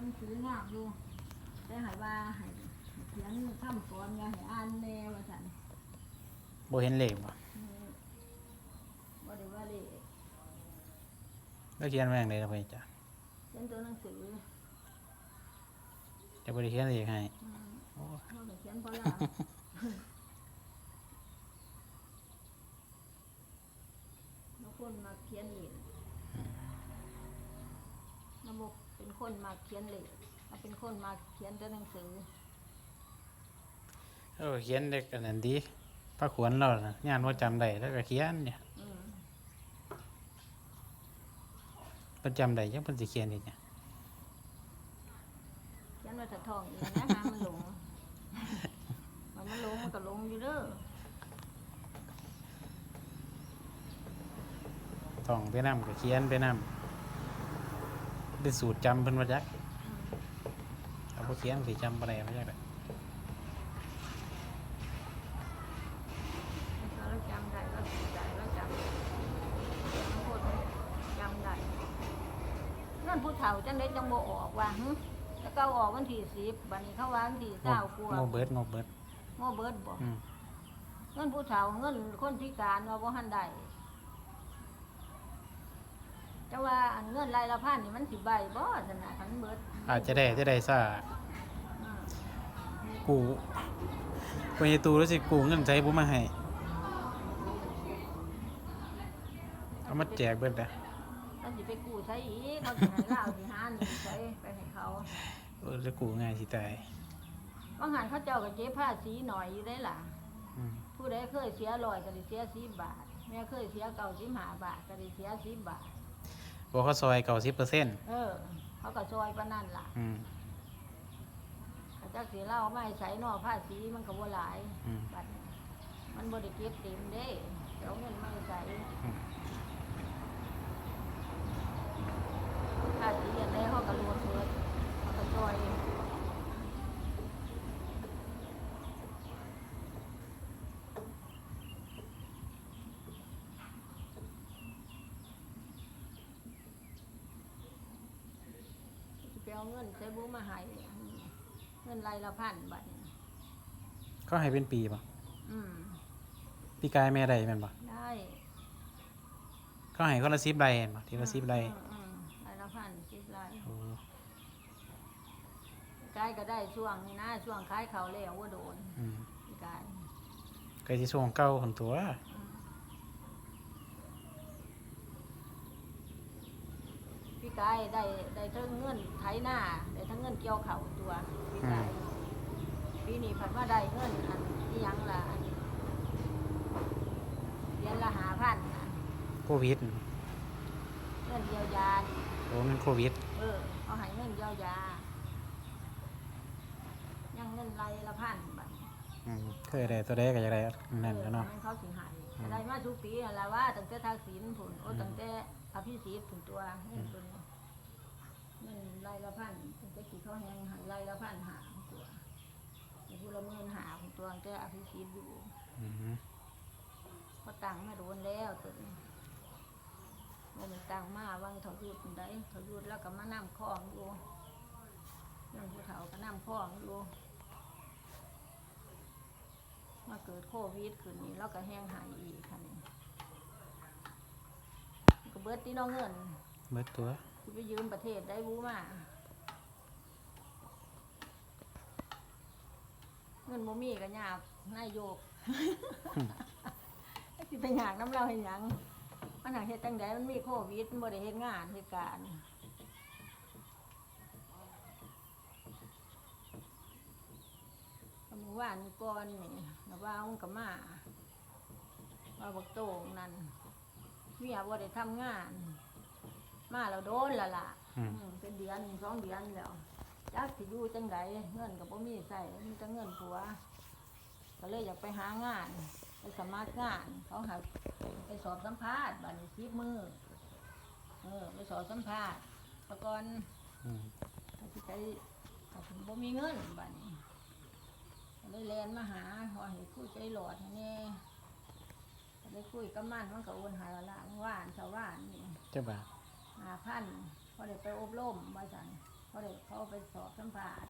หนังสืองามอยู่แต่ใหายว่าให้เขียนคำสอนไงให้อ่านแน่ว่าซั่นบ่เห็นเลขบ่อืมบ่ได้ว่าเลยแล้วเขียนไว้อย่างไรล่ะพ่อจ้ะเขียนตัวหนังสือจะบ่ได้เขียนเลขให้อืมโอ้เขาก็เขียนบ่ล่ะบางคนมาเขียนเหรี คนมาเขียนเหรียญเราเป็นคนมาเขียนตัวหนังสือเออเขียนเด็กอันนั้นดีพระขวนเราน่ะงานบ่จำได้แล้วก็เขียนเนี่ยอืมเพิ่นจำได้จังเพิ่นสิเขียนเฮ็ดหยังเขียนว่าจะทองอีกนะหามันหลง มันมันหลงมันก็หลงอยู่เด้อท่องไปนํก็เขียนไปนํ เป็นสูตรจำเพิ่นว่าจักอืมเอาบ่เขียนสิจำบ่ได้ว่าจักได้เราจำได้เราจำได้เราจำได้บางคนจำได้นั่นผู้เฒ่าจังได้จังบ่ออกว่าหึแล้วก็ออกวันที่สิบบัดนี้เขาว่าวันที่เก้ากลัวโมเบิดโมเบิดโมเบิดบ่อืม เงินผู้เฒ่าเงินคนพิการว่าบ่ทันได้แต่ ว่าอันเงินรายละพันนี่มันสิใบบ่ซั่นน่ะคันเบิดอาจจะได้จะได้ซ่าอืมกูปัญญาตูรู้สิกูเงินใช้บ่มาให้เอามาแจกเบิดอะแล้วสิไปกู้ใช้อีกเขาสิให้เราสิหาหนี่ใช้ไปให้เขาเออแล้วกูง่ายสิตายบางหันเขาเจ้าก็เก็บภาษีหน่อยอยู่ได้ล่ะอืมผู้ใดเคยเสียร้อยก็ได้เสีย10บาทแม่เคยเสีย95บาทก็ได้เสีย10บาท บอกเขาซอยเก่าสิบเปอร์เซ็นต์เออ เขาก็ซอยปานนั้นล่ะอืมเขาจักสิเล่าไม่ใส่นอกภาษีมันก็บ่หลายอืม บัดนี้มันบ่ได้เก็บเต็มเด้เดี๋ยวเงินไม่ใส่ อืม ภาษีอันใดเขาก็รวมเบิดเขาก็ซอยสิไป เอาเงินใช้บุมาให้เงินรายละพันบัดนี้เขาให้เป็นปีป่ะอืมปีกายแม่ได้แม่นป่ะได้เขาให้คนละสิบใบเห็นป่ะทีละสิบใบอืมอืมรายละพันสิบรายโอ้กายก็ได้ช่วงนี้นะช่วงขายเขาวแล้วว่าโดนอืมพี่กายไก่ที่ส่งเก่าคนตัวอืมพี่กายได้ได้ ทั้งเงินไถหน้าได้ทั้งเงินเกี่ยวเขาวตัวพี่กายปีนี้ผัดว่าได้เงินอันที่ยังละอันเดือนละหาพันน่ะโควิดเงินเยียวยานี่โอ้มันโควิด เออเอาให้เงินเยียวยา ยังเงินไรายละพันบัดอืมเคยได้ตัวใดก็จะได้นั่นแล้วเนาะ ออเขาสิใหายอืม ได้มาทุกปีนั่นแหละว่าตั้งแต่ทักษิณผุนโอ้ตั้งแต่อภิสิทธิ์ผุนตัวเงินตัวนี้เงินไรายละพันตั้งแต่กี่ เขาแหงใหายไรายละพันหาผุนตัวมีผู้ละเมินหาผุนตัวตั้งแต่อภิสิทธิ์อยู่อืมพอตังมาโดนแล้วตัวนี้ว่ามันตังมาวางเขาหยุดได้เขาหยุดแล้วก็มานั่คล้องอยู่ยังผู้เฒ่าก็นั่คล้องอยู่มาเกิดโควิดขึ้นนี่แล้วก็แห้งหายอีกค่ะนี่ก็เบิดที่น้องเงินเบิดตัวที่ไปยืมประเทศได้บูมา เงินบ่มีก็ยากนายโยกสิไปยากน้ำเราเห็นหยังมันหาเฮ็ดตั้งใดมันมีโควิดมันบ่ได้เฮ็ดงานเฮ็ดการเมื่อวานก่อนนี่นะว่ามันก็มาว่าบักโตงนั่นเมียบ่ได้ทำงาน มาแล้วโดนและล่ะอืมอืมเป็นเดือนสองเดือนแล้ว จักสิอยู่จังไดเงินก็บ่มีใส่มีแต่เงินผัว ก็เลยอยากไปหางาน ไปสมัครงาน เขาหาไปสอบสัมภาษณ์บัดนี้สิบมือเออไปสอบสัมภาษณ์ประกอนอืมก็สิไปก็ผมบ่มีเงินบัดนี้ก็เลยแลนมาหาว่าให้คุยใจหลอดให้แน่ก็เลยคุยกับมันมันก็โอนหาละละว่านชาวบ้านนี่ เจ้าบ่าว หาพันพอได้ไปอบรมว่าสัน เขาเด็กเขาไปสอบสัมภาษณ์